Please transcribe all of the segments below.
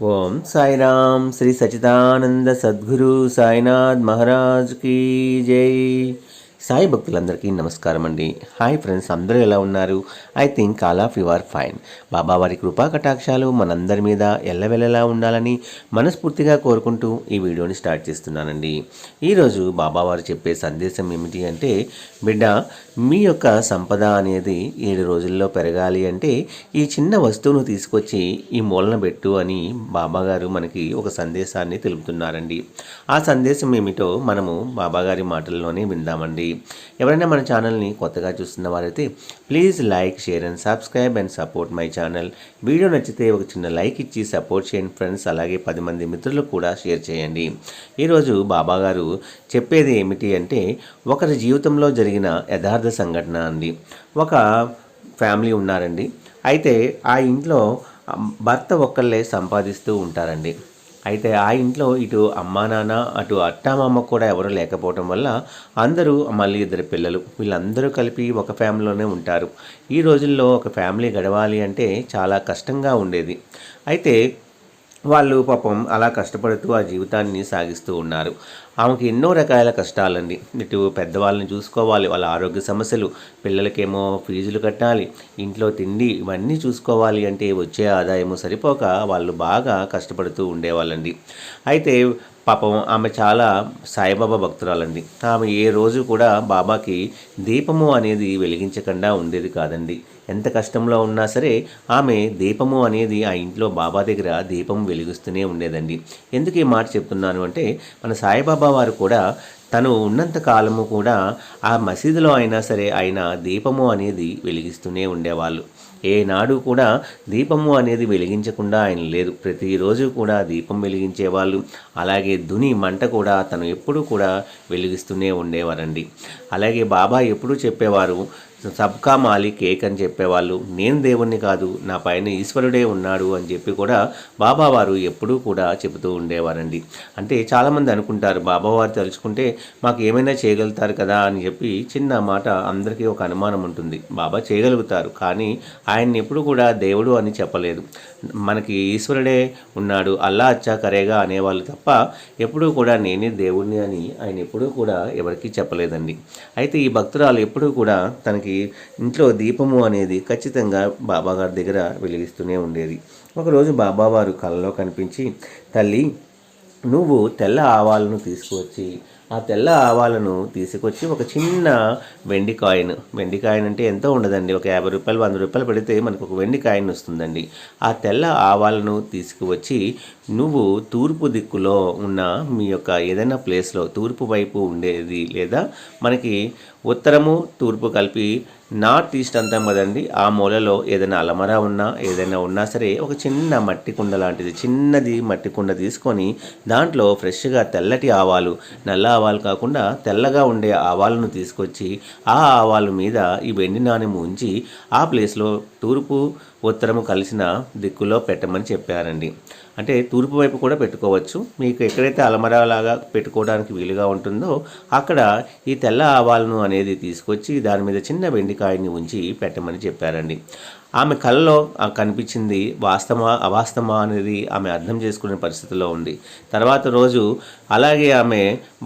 ఓం సాయిరామ్ శ్రీ సచిదానంద సద్గురు సాయినాథ్ మహారాజ్ కీ జై. సాయి భక్తులందరికీ నమస్కారం అండి హాయ్ ఫ్రెండ్స్ అందరూ ఎలా ఉన్నారు? I think all of you are fine. బాబావారి కృపా కటాక్షాలు మనందరి మీద ఎల్లవెల్లలా ఉండాలని మనస్ఫూర్తిగా కోరుకుంటూ ఈ వీడియోని స్టార్ట్ చేస్తున్నానండి. ఈరోజు బాబావారు చెప్పే సందేశం ఏమిటి అంటే బిడ్డ మీ యొక్క సంపద అనేది ఏడు రోజుల్లో పెరగాలి అంటే ఈ చిన్న వస్తువును తీసుకొచ్చి ఈ మూలన పెట్టు అని బాబాగారు మనకి ఒక సందేశాన్ని తెలుపుతున్నారండి. ఆ సందేశం ఏమిటో మనము బాబాగారి మాటల్లోనే విందామండి. ఎవరైనా మన ఛానల్ని కొత్తగా చూస్తున్న వారైతే please like share and subscribe and support my channel. Video నచ్చితే ఒక చిన్న లైక్ ఇచ్చి సపోర్ట్ చేయండి ఫ్రెండ్స్. అలాగే పది మంది మిత్రులకు కూడా షేర్ చేయండి. ఈరోజు బాబా గారు చెప్పేది ఏమిటి అంటే ఒకరి జీవితంలో జరిగిన యథార్థ సంఘటన అండి. ఒక ఫ్యామిలీ ఉన్నారండి. అయితే ఆ ఇంట్లో భర్త ఒక్కళ్ళే సంపాదిస్తూ ఉంటారండి. అయితే ఆ ఇంట్లో ఇటు అమ్మా నాన్న అటు అత్తామామ కూడా ఎవరు లేకపోవడం వల్ల అందరూ మళ్ళీ ఇద్దరు పిల్లలు. వీళ్ళందరూ కలిపి ఒక ఫ్యామిలీలోనే ఉంటారు. ఈ రోజుల్లో ఒక ఫ్యామిలీ గడవాలి అంటే చాలా కష్టంగా ఉండేది. అయితే వాళ్ళు పాపం అలా కష్టపడుతూ ఆ జీవితాన్ని సాగిస్తూ ఉన్నారు. ఆమెకి ఎన్నో రకాల కష్టాలండి. ఇటు పెద్దవాళ్ళని చూసుకోవాలి వాళ్ళ ఆరోగ్య సమస్యలు పిల్లలకేమో ఫీజులు కట్టాలి ఇంట్లో తిండి ఇవన్నీ చూసుకోవాలి అంటే వచ్చే ఆదాయము సరిపోక వాళ్ళు బాగా కష్టపడుతూ ఉండేవాళ్ళండి. అయితే పాపం ఆమె చాలా సాయిబాబా భక్తురాలండి. ఆమె ఏ రోజు కూడా బాబాకి దీపము అనేది వెలిగించకుండా ఉండేది కాదండి. ఎంత కష్టంలో ఉన్నా సరే ఆమె దీపము అనేది ఆ ఇంట్లో బాబా దగ్గర దీపం వెలిగిస్తూనే ఉండేదండి. ఎందుకు ఈ మాట చెప్తున్నాను అంటే మన సాయిబాబా వారు కూడా తను ఉన్నంత కాలము కూడా ఆ మసీదులో అయినా సరే ఆయన దీపము అనేది వెలిగిస్తూనే ఉండేవాళ్ళు. ఏనాడు కూడా దీపము అనేది వెలిగించకుండా ఆయన లేదు. ప్రతిరోజు కూడా దీపం వెలిగించేవాళ్ళు. అలాగే దుని మంట కూడా తను ఎప్పుడూ కూడా వెలిగిస్తూనే ఉండేవారండి. అలాగే బాబా ఎప్పుడూ చెప్పేవారు సబ్కా మాలి కేక్ అని చెప్పేవాళ్ళు నేను దేవుణ్ణి కాదు నా పైన ఈశ్వరుడే ఉన్నాడు అని చెప్పి కూడా బాబావారు ఎప్పుడూ కూడా చెబుతూ ఉండేవారండి. అంటే చాలామంది అనుకుంటారు బాబావారు తలుచుకుంటే మాకు ఏమైనా చేయగలుగుతారు కదా అని చెప్పి చిన్న మాట అందరికీ ఒక అనుమానం ఉంటుంది. బాబా చేయగలుగుతారు కానీ ఆయన్ని ఎప్పుడు కూడా దేవుడు అని చెప్పలేదు. మనకి ఈశ్వరుడే ఉన్నాడు అల్లా అచ్చా కరేగా అనేవాళ్ళు తప్ప ఎప్పుడూ కూడా నేనే దేవుణ్ణి అని ఆయన ఎప్పుడూ కూడా ఎవరికీ చెప్పలేదండి. అయితే ఈ భక్తురాలు ఎప్పుడూ కూడా తనకి ఇంట్లో దీపము అనేది ఖచ్చితంగా బాబాగారి దగ్గర వెలిగిస్తూనే ఉండేది. ఒకరోజు బాబావారు కళ్ళలో కనిపించి తల్లి నువ్వు తెల్ల ఆవాలను తీసుకువచ్చి ఆ తెల్ల ఆవాలను తీసుకొచ్చి ఒక చిన్న వెండి కాయిన్ వెండి కాయిన్ అంటే ఎంతో ఉండదండి. ఒక యాభై రూపాయలు వంద రూపాయలు పెడితే మనకు ఒక వెండి కాయిన్ వస్తుందండి. ఆ తెల్ల ఆవాలను తీసుకువచ్చి నువ్వు తూర్పు దిక్కులో ఉన్న మీ యొక్క ఏదైనా ప్లేస్లో తూర్పు వైపు ఉండేది లేదా మనకి ఉత్తరము తూర్పు కలిపి నార్త్ ఈస్ట్ అంతా కదండి. ఆ మూలలో ఏదైనా అలమరా ఉన్నా ఏదైనా ఉన్నా సరే ఒక చిన్న మట్టి కుండ లాంటిది చిన్నది మట్టి కుండ తీసుకొని దాంట్లో ఫ్రెష్గా తెల్లటి ఆవాలు నల్ల ఆవాలు కాకుండా తెల్లగా ఉండే ఆవాలను తీసుకొచ్చి ఆ ఆవాల మీద ఈ వెండి నాణెం ఉంచి ఆ ప్లేస్లో తూర్పు ఉత్తరము కలిసిన దిక్కులో పెట్టమని చెప్పారండి. అంటే తూర్పు వైపు కూడా పెట్టుకోవచ్చు. మీకు ఎక్కడైతే అలమరా లాగా పెట్టుకోవడానికి వీలుగా ఉంటుందో అక్కడ ఈ తెల్ల ఆవాలను అనేది తీసుకొచ్చి దాని మీద చిన్న వెండికాయని ఉంచి పెట్టమని చెప్పారండి. ఆమె కళలో కనిపించింది వాస్తవా అవాస్తవమా అనేది ఆమె అర్థం చేసుకునే పరిస్థితిలో ఉంది. తర్వాత రోజు అలాగే ఆమె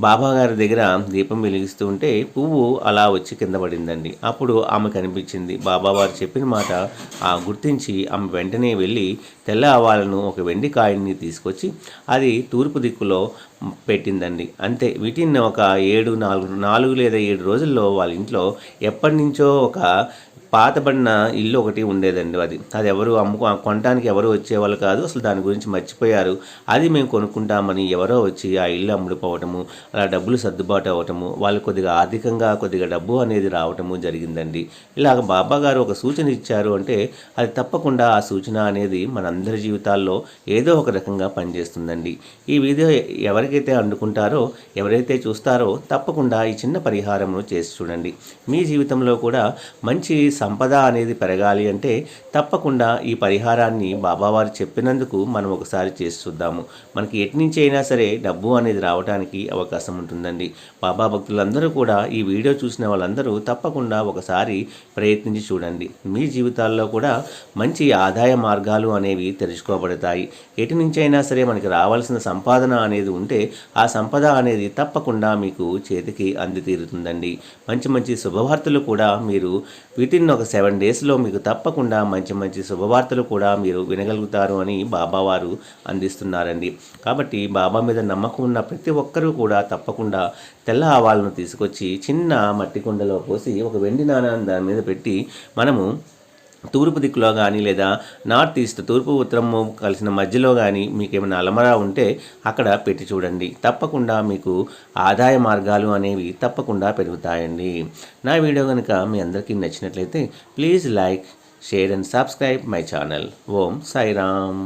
బాబా గారి దగ్గర దీపం వెలిగిస్తూ ఉంటే పువ్వు అలా వచ్చి కింద పడిందండి. అప్పుడు ఆమె కనిపించింది. బాబా వారు చెప్పిన మాట ఆ గుర్తించి ఆమె వెంటనే వెళ్ళి తెల్ల ఆవాలను ఒక వెండి కాయల్ని తీసుకొచ్చి అది తూర్పు దిక్కులో పెట్టిందండి. అంతే వీటిని ఒక ఏడు నాలుగు నాలుగు లేదా ఏడు రోజుల్లో వాళ్ళ ఇంట్లో ఎప్పటి నుంచో ఒక పాతబడిన ఇల్లు ఒకటి ఉండేదండి అది. అది ఎవరు అమ్ముకో కొనడానికి ఎవరు వచ్చేవాళ్ళు కాదు అసలు దాని గురించి మర్చిపోయారు. అది మేము కొనుక్కుంటామని ఎవరో వచ్చి ఆ ఇల్లు అమ్ముడుపోవటము అలా డబ్బులు సర్దుబాటు అవ్వటము వాళ్ళు కొద్దిగా ఆర్థికంగా కొద్దిగా డబ్బు అనేది రావటము జరిగిందండి. ఇలాగ బాబా గారు ఒక సూచన ఇచ్చారు అంటే అది తప్పకుండా ఆ సూచన అనేది మనందరి జీవితాల్లో ఏదో ఒక రకంగా పనిచేస్తుందండి. ఈ వీడియో ఎవరికైతే అందుకుంటారో ఎవరైతే చూస్తారో తప్పకుండా ఈ చిన్న పరిహారమును చేసి చూడండి. మీ జీవితంలో కూడా మంచి సంపద అనేది పెరగాలి అంటే తప్పకుండా ఈ పరిహారాన్ని బాబావారు చెప్పినందుకు మనం ఒకసారి చేసి చూద్దాము. మనకి ఎటు నుంచి అయినా సరే డబ్బు అనేది రావడానికి అవకాశం ఉంటుందండి. బాబా భక్తులందరూ కూడా ఈ వీడియో చూసిన వాళ్ళందరూ తప్పకుండా ఒకసారి ప్రయత్నించి చూడండి. మీ జీవితాల్లో కూడా మంచి ఆదాయ మార్గాలు అనేవి తెలుసుకోబడతాయి. ఎటు నుంచి అయినా సరే మనకి రావాల్సిన సంపాదన అనేది ఉంటే ఆ సంపద అనేది తప్పకుండా మీకు చేతికి అంది తీరుతుందండి. మంచి మంచి శుభవార్తలు కూడా మీరు వితిన్ ఒక సెవెన్ డేస్లో మీకు తప్పకుండా మంచి మంచి శుభవార్తలు కూడా మీరు వినగలుగుతారు అని బాబా వారు అందిస్తున్నారండి. కాబట్టి బాబా మీద నమ్మకం ఉన్న ప్రతి ఒక్కరూ కూడా తప్పకుండా తెల్ల ఆవాలను తీసుకొచ్చి చిన్న మట్టి కుండలో పోసి ఒక వెండి నాణాన్ని దాని మీద పెట్టి మనము తూర్పు దిక్కులో కానీ లేదా నార్త్ ఈస్ట్ తూర్పు ఉత్తరము కలిసిన మధ్యలో కానీ మీకు ఏమైనా అలమరా ఉంటే అక్కడ పెట్టి చూడండి. తప్పకుండా మీకు ఆదాయ మార్గాలు అనేవి తప్పకుండా పెరుగుతాయండి. నా వీడియో కనుక మీ అందరికీ నచ్చినట్లయితే please like share and subscribe my channel. Om Sairam.